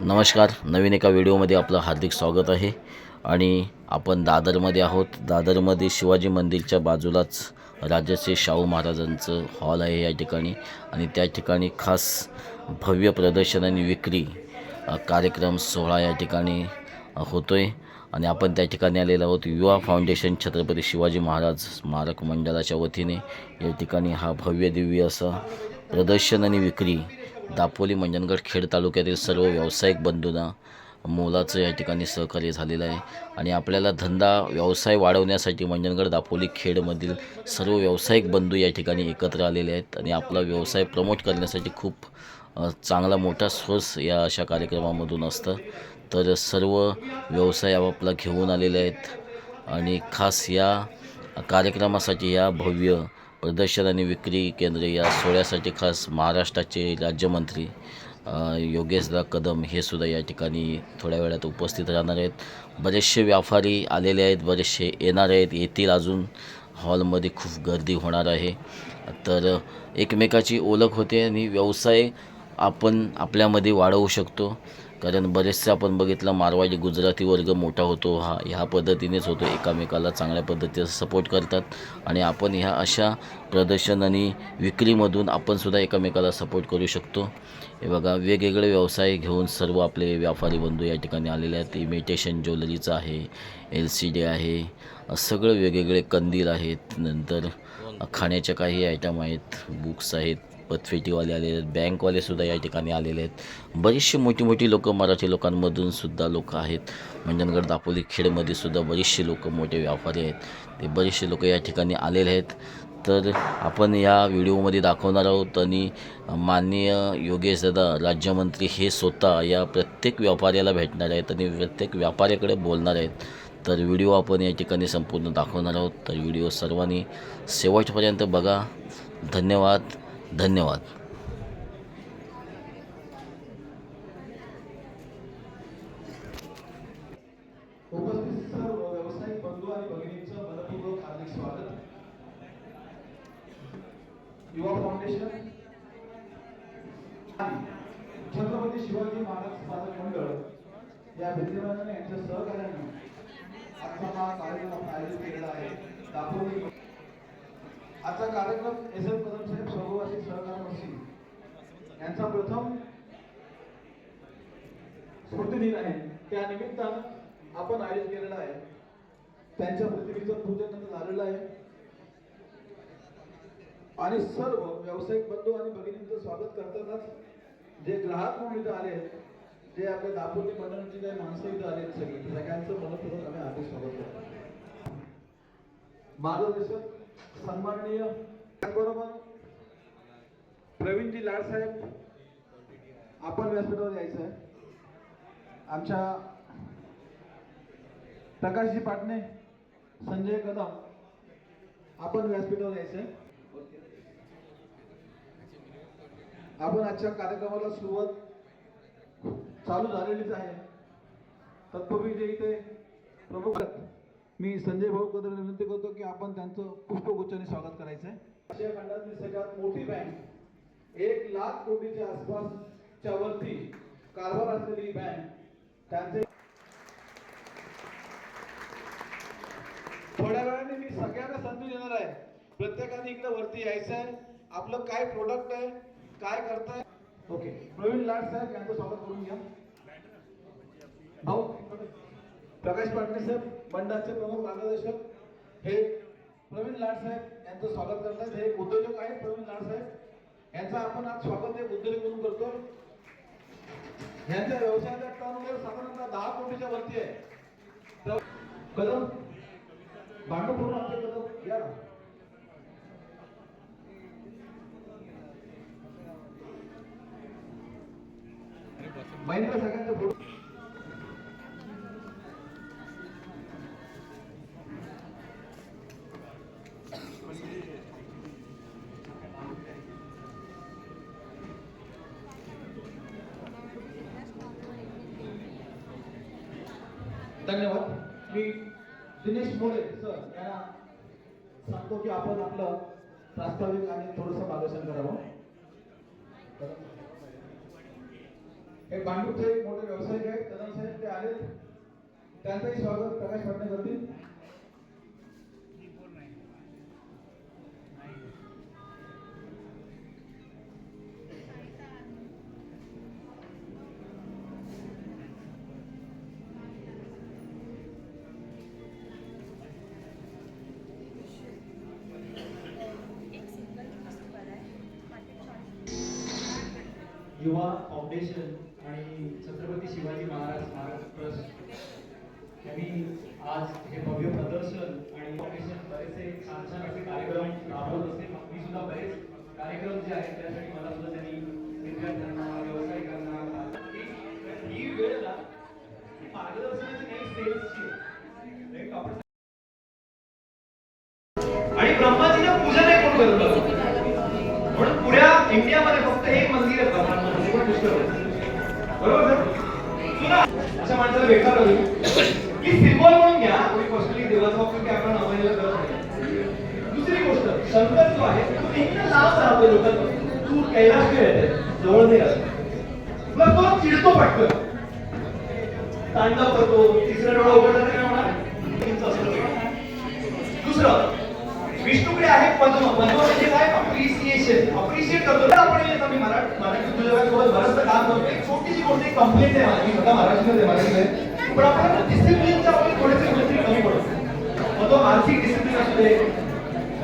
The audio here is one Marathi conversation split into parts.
नमस्कार. नवीन एका व्हिडिओमध्ये आपलं हार्दिक स्वागत आहे. आणि आपण दादरमध्ये आहोत. दादरमध्ये शिवाजी मंदिरच्या बाजूलाच राजश्री शाहू महाराजांचं हॉल आहे या ठिकाणी. आणि त्या ठिकाणी खास भव्य प्रदर्शन आणि विक्री कार्यक्रम सोहळा या ठिकाणी होतो आहे आणि आपण त्या ठिकाणी आलेलो आहोत. युवा फाउंडेशन छत्रपती शिवाजी महाराज स्मारक मंडळाच्या वतीने. या ठिकाणी हा भव्य दिव्य असा प्रदर्शन आणि विक्री दापोली मंजनगड खेड तालुक्यातील सर्व व्यावसायिक बंधूंना मोलाचं या ठिकाणी सहकार्य झालेलं आहे. आणि आपल्याला धंदा व्यवसाय वाढवण्यासाठी मंजनगड दापोली खेडमधील सर्व व्यावसायिक बंधू या ठिकाणी एकत्र आलेले आहेत आणि आपला व्यवसाय प्रमोट करण्यासाठी खूप चांगला मोठा सोर्स या अशा कार्यक्रमामधून असतं. तर सर्व व्यवसाय आपापला घेऊन आलेले आहेत. आणि खास या कार्यक्रमासाठी या भव्य प्रदर्शन आणि विक्री केंद्र या सोहळ्यासाठी खास महाराष्ट्राचे राज्यमंत्री योगेशदा कदम हे सुद्धा या ठिकाणी थोड्या वेळात उपस्थित राहणार आहेत. बरेचसे व्यापारी आलेले आहेत बरेचसे येणार आहेत. येतील अजून. हॉलमध्ये खूप गर्दी होणार आहे. तर एकमेकाची ओळख होते आणि व्यवसाय आपण आपल्यामध्ये वाढवू शकतो. कारण बरेचसे आपण बघितलं मारवाडी गुजराती वर्ग मोठा होतो. हा ह्या पद्धतीनेच होतो. एकामेकाला चांगल्या पद्धतीचा सपोर्ट करतात. आणि आपण ह्या अशा प्रदर्शन आणि विक्रीमधून आपणसुद्धा एकामेकाला सपोर्ट करू शकतो. हे बघा वेगवेगळे व्यवसाय घेऊन सर्व आपले व्यापारी बंधू या ठिकाणी आलेले आहेत. इमिटेशन ज्वेलरीचं आहे एल सी डी आहे सगळं वेगवेगळे कंदील आहेत. नंतर खाण्याच्या काही आयटम आहेत बुक्स आहेत. पतफेटीवाले आलेले आहेत बँकवाले सुद्धा या ठिकाणी आलेले आहेत. बरीचशी मोठी मोठी लोकं मराठी लोकांमधून सुद्धा लोक आहेत. मंजनगड दापोली खेडमध्ये सुद्धा बरीचशी लोक मोठे व्यापारी आहेत. ते बरेचसे लोक या ठिकाणी आलेले आहेत. तर आपण या व्हिडिओमध्ये दाखवणार आहोत आणि माननीय योगेश दादा राज्यमंत्री हे स्वतः या प्रत्येक व्यापाऱ्याला भेटणार आहेत आणि प्रत्येक व्यापाऱ्याकडे बोलणार आहेत. तर व्हिडिओ आपण या ठिकाणी संपूर्ण दाखवणार आहोत. तर व्हिडिओ सर्वांनी शेवटपर्यंत बघा. धन्यवाद. धन्यवाद उपस्थित सर्व व्यावसायिक बंधू आणि भगिनींचं मनपूर्वक हार्दिक स्वागत युवा फाउंडेशन आणि छत्रपती शिवाजी महाराज स्मारक मंडळ या विद्यमानाने यांच्या सहकार्याने आजचा हा कार्यक्रम आपण आयोजित केलेला आहे दापोली आजचा कार्यक्रम एस एम कदम साहेब सर्ववासी सहकार मसी यांचा प्रथम स्मृतिदिन आहे त्या निमित्तानं आपण आयोजित केलेला आहे त्यांच्या प्रतिमेचं पूजन झालेलं आहे. आणि सर्व व्यावसायिक बंधू आणि भगिनींचं स्वागत करतानाच जे ग्राहक म्हणून इथं आले जे आपल्या दापोली मंडळाची काही माणसं इथं आले आहेत सगळी सगळ्यांचं मनपूर्वक आम्ही आधी स्वागत करतो. मार्गदर्शक सन्माननीय त्याचबरोबर प्रवीणजी लाडसाहेब आपण व्यासपीठावर यायचं आहे. आमच्या प्रकाशजी पाटणे संजय कदम आपण व्यासपीठावर यायचंय. आपण आजच्या कार्यक्रमाला सुरुवात चालू झालेलीच आहे. तत्पूर्वी जे इथे प्रमुख मी संजय भाऊ कदम विनंती करतो की आपण त्यांचं पुष्पगुच्छाने स्वागत करायचं आहे आशिया खंडातली सगळ्यात मोठी बँक एक लाख कोटीच्या आसपासच्या वरती कारभार असलेली बँक त्यांचे थोड्या वेळाने मी सगळ्यांना संधी देणार आहे. प्रत्येकाने इकडे वरती यायचं आहे आपलं काय प्रोडक्ट आहे काय करताय? ओके प्रवीण लाड साहेब यांचं स्वागत करून घ्या. भाऊ प्रकाश पाटणे साहेब मंडळाचे प्रमुख मार्गदर्शक. हे प्रवीण लाड साहेब यांचं स्वागत करतात. हे उद्योजक आहेत प्रवीण लाड साहेब. यांचं आपण आज स्वागत एक उद्योजक म्हणून करतो. यांच्या व्यवसायाचा टर्नओव्हर साधारणतः दहा कोटीच्या वरती आहे. कदम भांडू पूर्ण आमचे कदम या ना. महेंद्र सगळ्यांचे आपण आपलं प्रास्ताविक आणि थोडस मार्गदर्शन करावं. हे पांडूचे एक मोठे व्यावसायिक आहेत. कदम साहेब ते आलेत. त्यांचंही स्वागत प्रकाश पाटणे करतील आहे पद्म पद्म म्हणजे काय? अप्रिसिएशन अप्रिशिएट करतो. आपण येत आम्ही मराठी मराठी उद्योगासोबत बरंचसं काम करतो एक छोटीशी गोष्ट एक कंप्लेंट आहे माझी स्वतः महाराष्ट्रामध्ये मराठी आहे पण आपण डिसिप्लिनच्या बाबतीत थोडेसे गोष्टी कमी पडतो मग तो आर्थिक डिसिप्लिन असू दे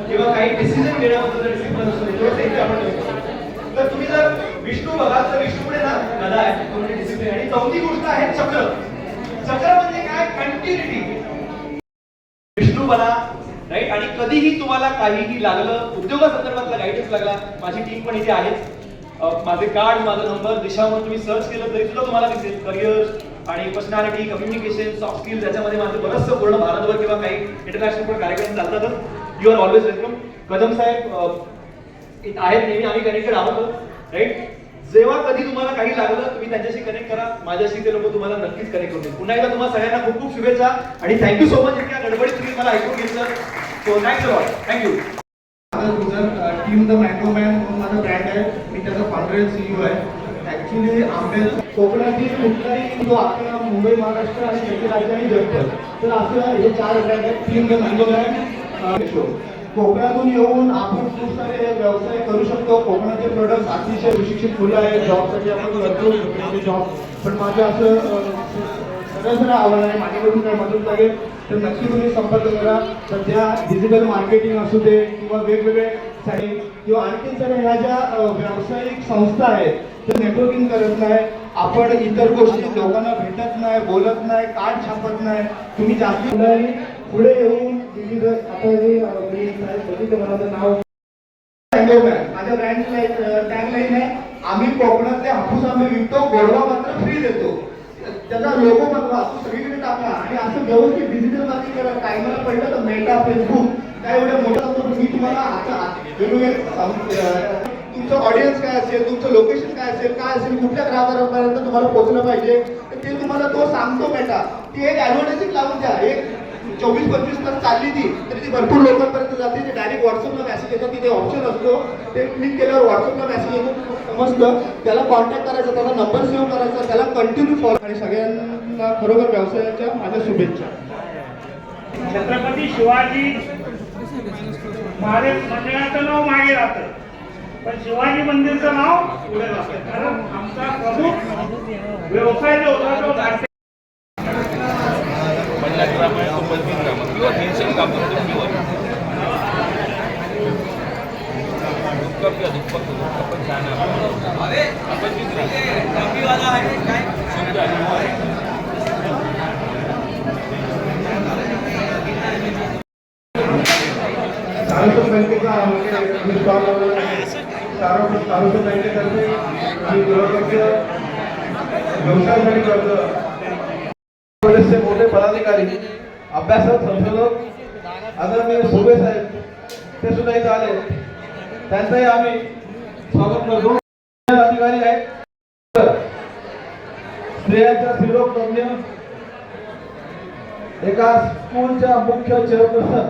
किंवा काही डिसिजन घेण्याबद्दल डिसिप्लिन असू दे तेवढं इथे आपण तर तुम्ही जर विष्णू बघा तर विष्णूकडे ना गदा आहे तो म्हणजे डिसिप्लिन आणि चौथी गोष्ट आहे चक्र. चक्र म्हणजे काय? कंटिन्युटी विष्णू बना राईट आणि कधीही तुम्हाला काहीही लागलं उद्योगासंदर्भातला गाईडन्स लागला माझी टीम पण इथे आहे माझे कार्ड माझा नंबर दिशावर तुम्ही सर्च केलं तरी सुद्धा तुम्हाला दिसेल. करिअर आणि पर्सनॅलिटी कम्युनिकेशन सॉफ्ट स्किल ज्याच्यामध्ये माझं बरंचसं पूर्ण भारतभर किंवा काही इंटरनॅशनल पण कार्यक्रम चालतातच you are always welcome Kadam Saheb आहेत नेहमी आम्ही कनेक्टेड आहोत. राईट जेव्हा कधी तुम्हाला काही लागलं तुम्ही त्यांच्याशी कनेक्ट करा. माझ्याशी ते लोक तुम्हाला नक्कीच कनेक्ट होतील पुन्हा एकदा तुम्हाला सगळ्यांना खूप खूप शुभेच्छा आणि थँक्यू सो मच इतक्या गडबडीत तुम्ही मला ऐकून घेतलं. So thanks lot thank you माझं टीम द मॅक्रोमॅन म्हणून माझा ब्रँड आहे. मी त्याचा फाउंडर सीईओ आहे. ऍक्च्युली आंबे कोकणातील कुठलाही जो आपला मुंबई महाराष्ट्र आणि राज्य आणि जगतं तर असं हे चार ब्रँड आहेत. टीम द मॅक्रोमॅन शो कोकणातून येऊन आपण खूप सारे व्यवसाय करू शकतो. कोकणाचे प्रोडक्ट अतिशय सुशिक्षित फुलं आहेत. जॉबसाठी आपण करतो जॉब पण माझं असं सगळं सगळ्यांना आवड आहे. माझ्याकडून काय मदत लागेल. तर नक्की तुम्ही संपर्क करा. सध्या डिजिटल मार्केटिंग असू दे किंवा वेगवेगळे साईड किंवा आणखी सगळ्या ह्या ज्या व्यावसायिक संस्था आहेत ते नेटवर्किंग करत नाही. आपण इतर गोष्टी लोकांना भेटत नाही बोलत नाही कार्ड छापत नाही. तुम्ही जास्त पुढे येऊन विविध आता हे मी बघितलं मला नाव Mangoman. माझ्या ब्रँडची टॅगलाईन आहे आम्ही कोकणातले हापूस आंबे विकतो गोडवा मात्र फ्री देतो. त्याचा लोगो बनवा तो सगळीकडे टाका आणि असं व्यवस्थित डिजिटल मार्केट करा टायमाला पडलं तर मेटा फेसबुक काय एवढं मोठं असतो मी तुम्हाला आता तुमचं ऑडियन्स काय असेल तुमचं लोकेशन काय असेल काय असेल कुठल्या ग्राहकांपर्यंत तुम्हाला पोहोचलं पाहिजे ते तुम्हाला तो सांगतो मेटा ती एक ऍडव्हर्टायझिंग लावून द्या. एक चोवीस पंचवीस तास चालली ती तरी ती भरपूर लोकांपर्यंत जाते. ते डायरेक्ट व्हॉट्सअपला मेसेज येतात तिथे ऑप्शन असतो. ते क्लिक केल्यावर व्हॉट्सअपला मेसेज येतो. समजतं. त्याला कॉन्टॅक्ट करायचा त्याला नंबर सेव्ह करायचा त्याला कंटिन्यू फॉलो आणि सगळ्यांना खरोखर व्यवसायाच्या माझ्या शुभेच्छा. छत्रपती शिवाजी महाराज मंदिराचं नाव मागे राहतं. पण शिवाजी मंदिरचं नाव पुढे राहतं कारण आमचा प्रमुख व्यवसाय जो होता तो सारस्वत बँकेतर्फे आम्ही गृहकर्ज व्यवसायासाठी कर्ज मोठे पदाधिकारी अभ्यासक संशोधक आदरणीय सुबे साहेब ते सुद्धा इथं आले. त्यांचंही आम्ही स्वागत करतो. अधिकारी आहेत. स्त्रियांच्या स्त्रीरोग तज्ञ एका स्कूलच्या मुख्य चेअरपर्सन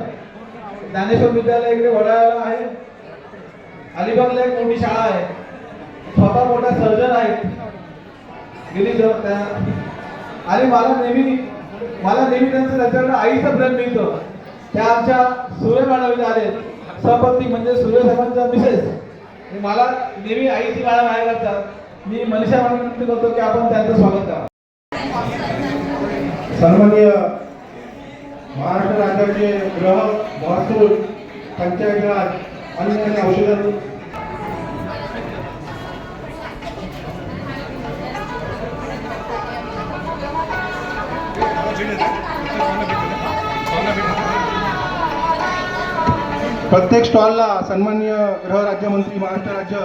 ज्ञानेश्वर विद्यालय इकडे वडाळ्याला आहे. अलिबागला एक मोठी शाळा आहे. स्वतः मोठ्या सर्जन आहेत गेली जर त्या आणि मला नेहमी मला नेहमी त्यांचं त्याच्याकडे आईचं प्रेम मिळतं. त्या आमच्या सूर्य मॅडम आले. सपत्नी म्हणजे सूर्यसाहेबांच्या मिसेस. मला नेहमी आईची गाळा बाहेर करतात मी मनीषा मॅडम विनंती करतो की आपण त्यांचं स्वागत करा. सन्माननीय महाराष्ट्र राज्याचे ग्रह महसूल पंचायत राज अन्न आणि औषध प्रत्येक स्टॉलला सन्मान्य गृह राज्यमंत्री महाराष्ट्र राज्य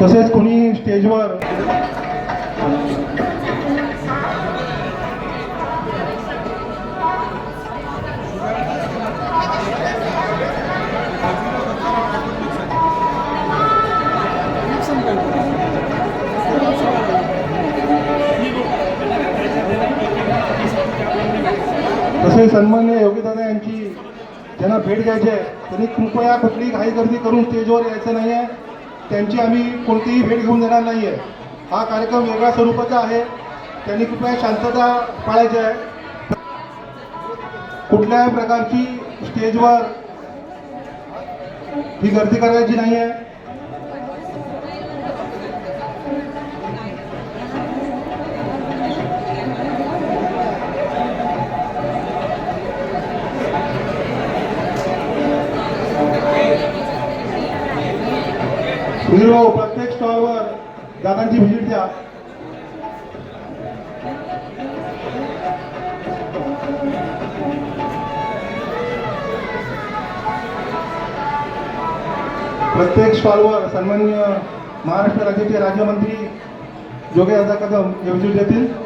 तसेच कोणी स्टेजवर अतिशय सन्मान्य योगीदादा यांची ज्यांना भेट घ्यायची आहे त्यांनी कृपया कुठलीही घाई गर्दी करून स्टेजवर यायचं नाही आहे. त्यांची आम्ही कोणतीही भेट घेऊन देणार नाही आहे. हा कार्यक्रम वेगळ्या स्वरूपाचा आहे. त्यांनी कृपया शांतता पाळायची आहे. कुठल्याही प्रकारची स्टेजवर ही गर्दी करायची नाही आहे. हो प्रत्येक स्टॉलवर दादांची व्हिजिट द्या. प्रत्येक स्टॉलवर सन्मान्य महाराष्ट्र राज्याचे राज्यमंत्री योगेश दादा कदम हे व्हिजिट देतील.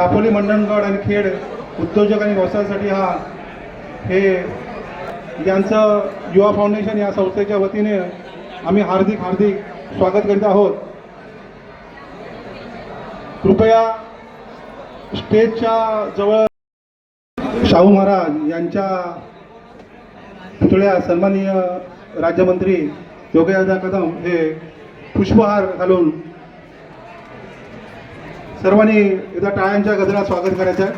दापोली मंडणगड आणि खेड उद्योजक आणि व्यवसायासाठी हा हे यांचं युवा फाउंडेशन या संस्थेच्या वतीने आम्ही हार्दिक हार्दिक स्वागत करीत आहोत. कृपया स्टेजच्या जवळ शाहू महाराज यांच्या पुतळ्या सन्माननीय राज्यमंत्री योगीदादा कदम हे पुष्पहार घालून सर्वांनी एकदा टाळ्यांच्या गजरात स्वागत करायचं आहे.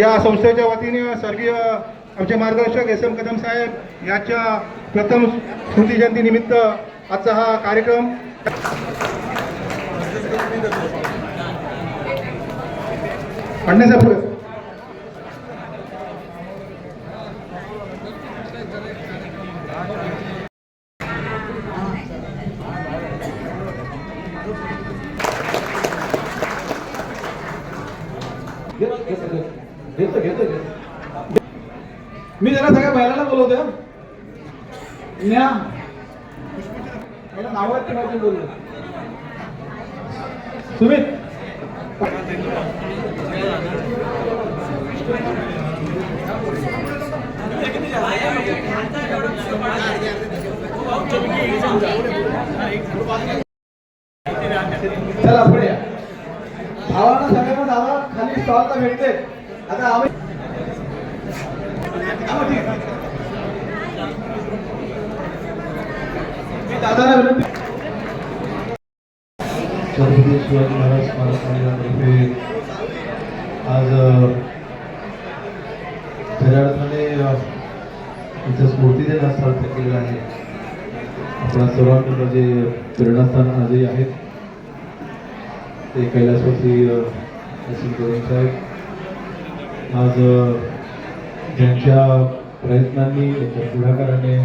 या संस्थेच्या वतीने स्वर्गीय आमचे मार्गदर्शक एस एम कदम साहेब याच्या प्रथम स्मृती जयंती निमित्त आजचा हा कार्यक्रम. अण्णासाहेब चला पुढे या. भावांना सगळ्यांना दादा खाली स्टॉलला भेटते. आता आम्ही दादाला विनंती शिवाजी महाराज स्मारक मंदिरातर्फे आज अ, खऱ्या अर्थाने अ, इथं स्मृती देण्यास सार्थ केलेलं आहे आपल्या सर्वांकडे जे प्रेरणास्थान आजही आहेत. ते कैलासवासी अ, नसीम साहेब. आज ज्यांच्या प्रयत्नांनी त्यांच्या पुढाकाराने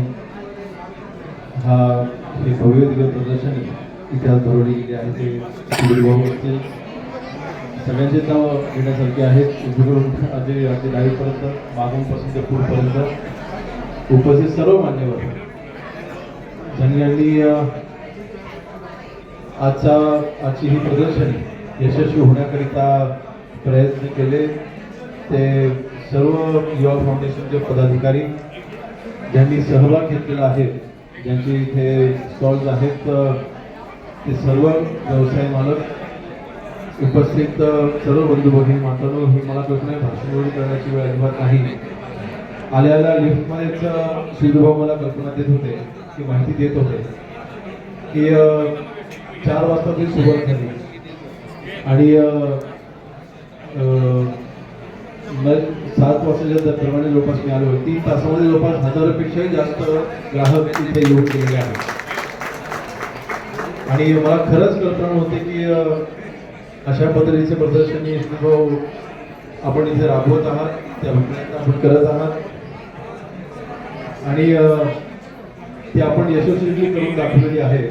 हा हे भव्य दिव्य प्रदर्शन इतिहास भरवली गेली आहे ते सुधीरभाऊ असतील. सगळ्यांचे नाव घेण्यासारखे आहेत. उजवीकडून अजय अगदी दहावीपर्यंत मागूनपासून ते पुढपर्यंत उपस्थित सर्व मान्यवर. ज्यांनी यांनी आजचा आजची ही प्रदर्शनी यशस्वी होण्याकरिता प्रयत्न केले. ते सर्व युवा फाउंडेशनचे पदाधिकारी ज्यांनी सहभाग घेतलेला आहे ज्यांचे इथे स्टॉल्स आहेत ते सर्व व्यवसाय मालक उपस्थित सर्व बंधू भगिनी मातानो ही मला कल्पना आहे भाषण करण्याची वेळ अजिबात नाही. आल्याला लिफ्टमध्येच अ, मला कल्पना देत होते की माहिती देत होते की चार वाजता ती सुरुवात झाली. आणि सात वाजताच्या दरम्यान जवळपास मी आलो तीन तासामध्ये जवळपास हजारापेक्षाही जास्त ग्राहक तिथे येऊन गेलेले आहेत. आणि मला खरंच कल्पना होते की अशा पद्धतीचे प्रदर्शनी भाऊ आपण इथे राबवत आहात. त्या प्रयत्न आपण करत आहात. आणि ते आपण यशस्वी करून दाखवलेली आहे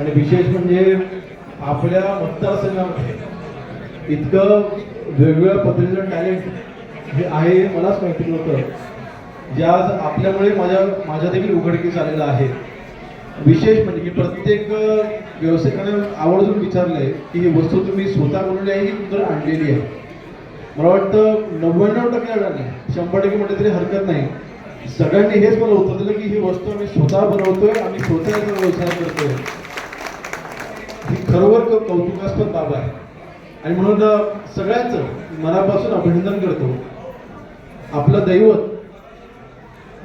आणि विशेष म्हणजे आपल्या मतदारसंघामध्ये इतकं वेगवेगळ्या पद्धतीचं टॅलेंट हे आहे मलाच माहिती नव्हतं. जे आज आपल्यामुळे माझ्या माझ्या देखील उघडकीस आलेलं आहे. विशेष म्हणजे की प्रत्येक व्यावसायिकाने आवर्जून विचारलंय की ही वस्तू तुम्ही स्वतः बनवली आहे की तुमचं आणलेली आहे? मला वाटतं नव्याण्णव टक्के अडा नाही. शंभर टक्के म्हटलं तरी हरकत नाही. सगळ्यांनी हेच मला उत्तर दिलं की ही वस्तू आम्ही स्वतः बनवतोय आम्ही स्वतः याचा व्यवसाय करतोय. खरोखर कौतुकास्पद बाब आहे. आणि म्हणून सगळ्याच मनापासून अभिनंदन करतो. आपलं दैवत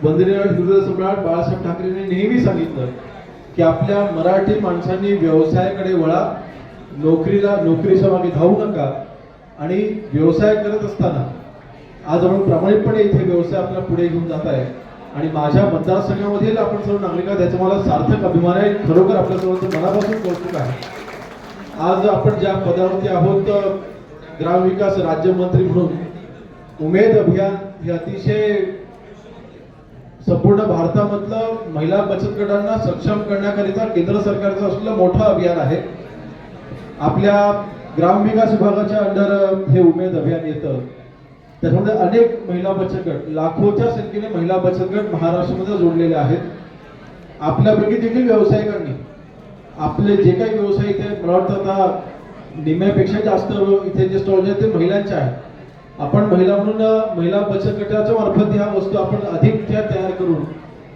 वंदनीय सम्राट बाळासाहेब ठाकरेंनी नेहमी सांगितलं की आपल्या मराठी माणसांनी व्यवसायाकडे वळा नोकरीला नोकरीच्या मागे धावू नका आणि व्यवसाय करत असताना आज आपण प्रामाणिकपणे इथे व्यवसाय आपला पुढे घेऊन जात आहे. आणि माझ्या मतदारसंघामधील आपण सर्व नागरिक त्याचा मला सार्थक अभिमान आहे. खरोखर आपल्या सर्वांचं मनापासून कौतुक आहे. आज आपण ज्या पदावरती आहोत ग्रामविकास राज्यमंत्री म्हणून उमेद अभियान हे अतिशय संपूर्ण भारतामधलं महिला बचत गटांना सक्षम करण्याकरिता केंद्र सरकारचं असलेलं मोठं अभियान आहे. आपल्या ग्रामविकास विभागाच्या अंडर हे उमेद अभियान येतं. त्याच्यामध्ये अनेक महिला बचत गट लाखोच्या संख्येने महिला बचत गट महाराष्ट्रामध्ये जोडलेले आहेत. आपल्यापैकी देखील व्यावसायिकांनी आपले जे काही व्यवसाय इथे मला वाटतं आता निम्म्यापेक्षा जास्त इथे जे स्टॉल आहेत ते महिलांचे आहेत. आपण महिला म्हणून महिला बचत गटाच्या मार्फत ह्या वस्तू आपण अधिक त्या तयार करून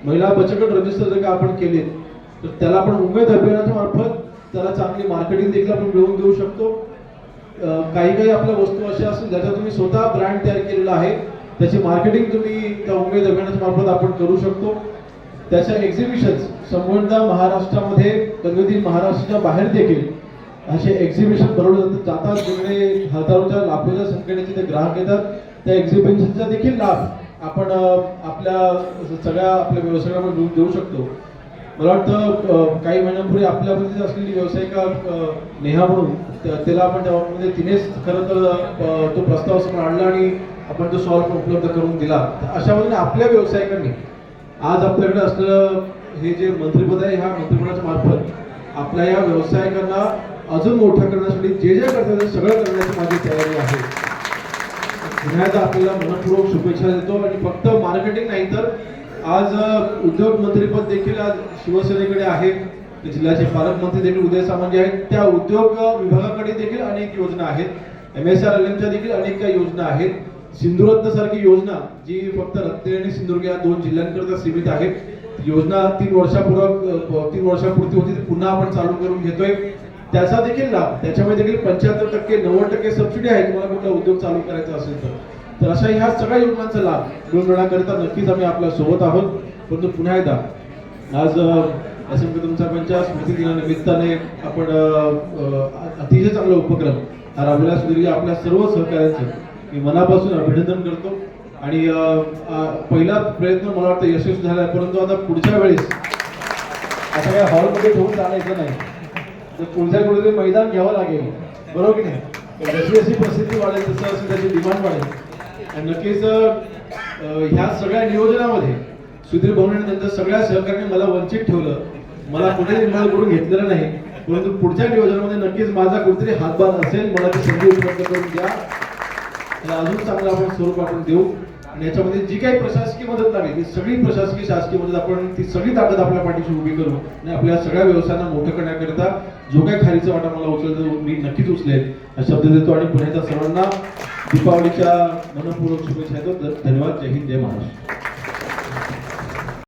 महिला बचत गट रजिस्टर जर का आपण केले तर त्याला आपण उमेद अभियानाच्या मार्फत त्याला चांगली मार्केटिंग देखील आपण मिळवून देऊ शकतो. काही काही आपल्या वस्तू अशा असतील ज्याचा तुम्ही स्वतः ब्रँड तयार केलेला आहे त्याची मार्केटिंग तुम्ही त्या उमेद अभियानाच्या मार्फत आपण करू शकतो. त्याच्या एक्झिबिशन संबंधा महाराष्ट्रामध्ये कधी महाराष्ट्राच्या बाहेर देखील असे एक्झिबिशन भरवले जातात. जातात जिकडे हजारोच्या लाखोच्या संख्येने तिथे ग्राहक येतात त्या एक्झिबिशनचा देखील लाभ आपण आपल्या सगळ्या आपल्या व्यवसायाला देऊ देऊ शकतो. मला वाटतं काही महिन्यांपूर्वी आपल्यामध्ये असलेली व्यावसायिका नेहा म्हणून तिला त्याला आपण त्यामध्ये तिनेच खरं तर तो प्रस्ताव समोर आणला आणि आपण तो सॉल्व उपलब्ध करून दिला. अशा पद्धतीने आपल्या व्यावसायिकांनी आज आपल्याकडे असलेलं हे जे मंत्रिपद आहे ह्या मंत्रिपदाच्या मार्फत आपल्या या व्यवसायिकांना अजून मोठं करण्यासाठी जे जे करता येईल ते सगळं करण्याची माझी तयारी आहे. पुन्हा आपल्याला मनपूर्वक शुभेच्छा देतो आणि फक्त मार्केटिंग नाही तर आज उद्योग मंत्रीपद देखील आज शिवसेनेकडे आहे. जिल्ह्याचे पालकमंत्री देखील उदय सामंत जे आहेत. त्या उद्योग विभागाकडे देखील अनेक योजना आहेत. एम एस आर एल एमच्या देखील अनेक काही योजना आहेत. सिंधुरत्न सारखी योजना जी फक्त रत्नागिरी आणि सिंधुदुर्ग या दोन जिल्ह्यांकरता सीमित आहे योजना तीन वर्षापूर्वक तीन वर्षापूर्ती होती ती पुन्हा आपण चालू करून घेतोय. त्याचा देखील लाभ त्याच्यामध्ये देखील पंच्याहत्तर टक्के नव्वद टक्के सबसिडी आहे तुम्हाला कुठला उद्योग चालू करायचा असेल तर. तर अशा ह्या सगळ्या योजनांचा लाभ मिळवून नक्कीच आम्ही आपल्यासोबत आहोत. परंतु पुन्हा एकदा आज असं तुमचा पंचायत स्मृती दिनानिमित्ताने आपण अतिशय चांगला उपक्रम हा राबवला. आपल्या सर्व सहकार्यांचं मी मनापासून अभिनंदन करतो. आणि पहिला प्रयत्न मला वाटतं यशस्वी झाला आहे. परंतु आता पुढच्या वेळेस आता काय हॉलमध्ये ठेवून चालायचं नाही. तर पुढच्या कुठेतरी मैदान घ्यावं लागेल. बरोबर की नाही? जशी जशी प्रसिद्धी वाढेल तसं असं त्याची डिमांड वाढेल. आणि नक्कीच ह्या सगळ्या नियोजनामध्ये सुधीर भाऊने त्यांच्या सगळ्या सहकार्याने मला वंचित ठेवलं. मला कुठेही इन्व्हॉल्व करून घेतलेलं नाही. परंतु पुढच्या नियोजनामध्ये नक्कीच माझा कुठेतरी हातभार असेल मला ती संधी उपलब्ध करून द्या. त्याला अजून चांगलं आपण स्वरूप आपण देऊ. आणि याच्यामध्ये जी काही प्रशासकीय मदत लागेल ती सगळी प्रशासकीय शासकीय मदत आपण ती सगळी ताकद आपल्या पाठीशी उभी करू आणि आपल्या सगळ्या व्यवसायांना मोठं करण्याकरिता जो काही खालीचा वाटा मला उचलतो मी नक्कीच उचलेल. हा शब्द देतो आणि पुण्याच्या सर्वांना दीपावलीच्या मनपूर्वक शुभेच्छा देतो. धन्यवाद. जय हिंद जय महाराष्ट्र.